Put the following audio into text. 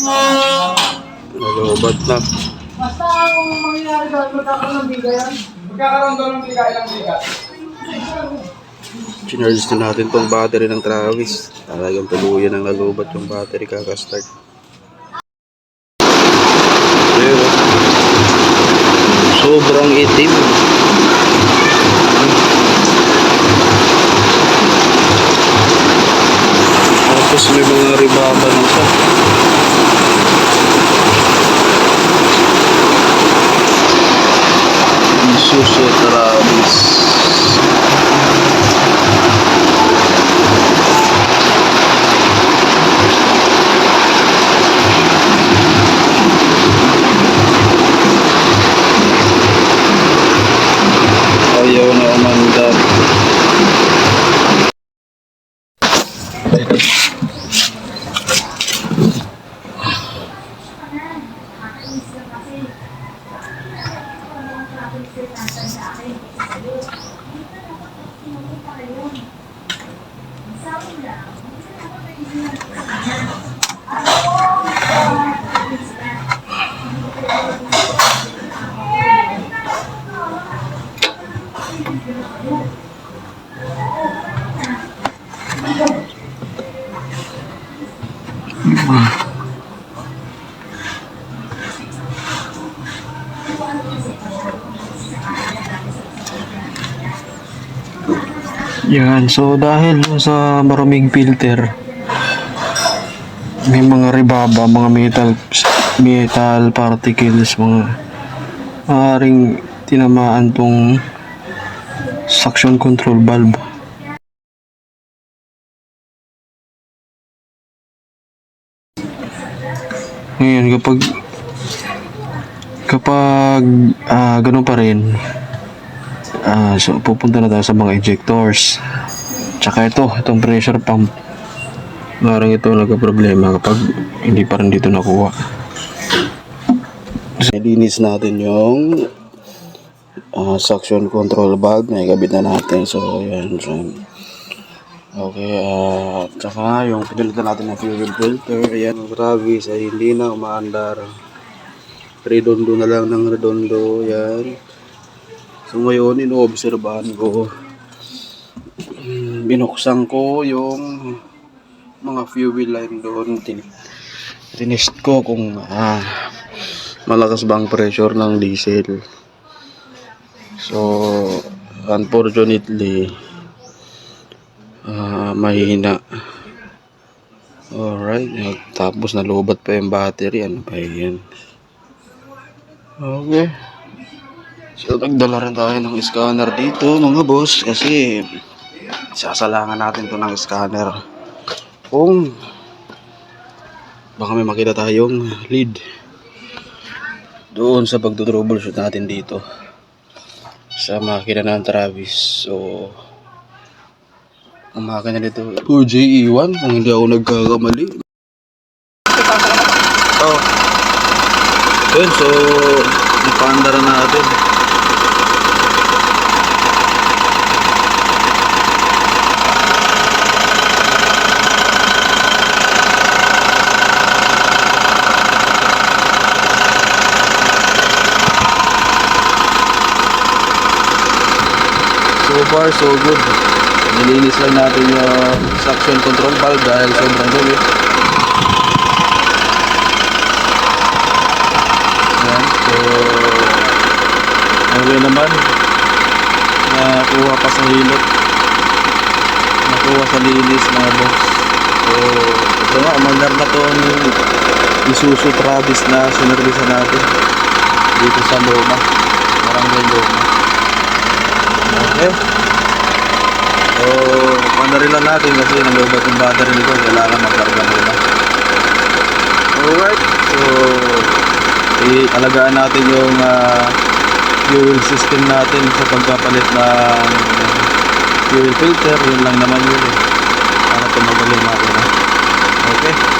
Nalobat na. Basta ang mangyayari doon, magkakaroon ng bigayan. Magkakaroon doon ng biga, ilang biga. Chinarge na natin tong battery ng Travis. Talagang tuluyan ang nalobat yung battery kakastart. Oh. Sobrang itim. Tapos may mga ribaba na siya. Isuso Travis. Ayaw na umandar. Mm-hmm. Yan, so dahil dun sa maraming filter, may mga ribaba, mga metal metal particles, mga maaaring tinamaan tong suction control valve. Ngayon, kapag kapag ah ganun pa rin, Ah, so pupunta na tayo sa mga ejectors. Tsaka ito, itong pressure pump. Parang ito nagka-problema kapag hindi pa rin dito nakuha. So, linis natin yung ah, suction control valve na ikabit na natin. So, yan. So, okay, ah, tsaka yung pinalitan natin ng fuel filter. Ayan, Travis ay hindi na umaandar. Redondo na lang ng redondo. Yan. So ngayon, inoobserbahan ko. mm, Binuksan ko yung mga fuel line doon. Tin tinest ko kung ah, malakas ba ang pressure ng diesel. So, unfortunately, ah, mahina. Alright, tapos nalubat pa yung battery. Ano ba yan? Okay. So, nagdala rin tayo ng scanner dito, mga boss, kasi sasalangan natin to ng scanner. Kung baka may makita tayong lead doon sa pagtutroubleshoot natin dito sa makina ng Travis. So, ang makina nito, OJE1, kung hindi ako nagkakamali. Oh. Yun, so, ipaandar na natin. So far, so good. Nilinis lang natin yung suction control valve dahil sobrang dumi. Yan. So, okay naman. Nakuha pa sa hilot. Nakuha sa linis mga boss. So, ito nga, umandar na to yung Isuzu Travis na sinervisa natin dito sa Loma. Barangay Loma. Okay. So, pandarin lang natin kasi nalobat yung battery nito. Kailangan magkarga muna. Alright. So, ialagaan natin yung ah, fuel system natin sa pagkapalit ng fuel filter. Yun lang naman yun eh. Para tumagal yung. Okay.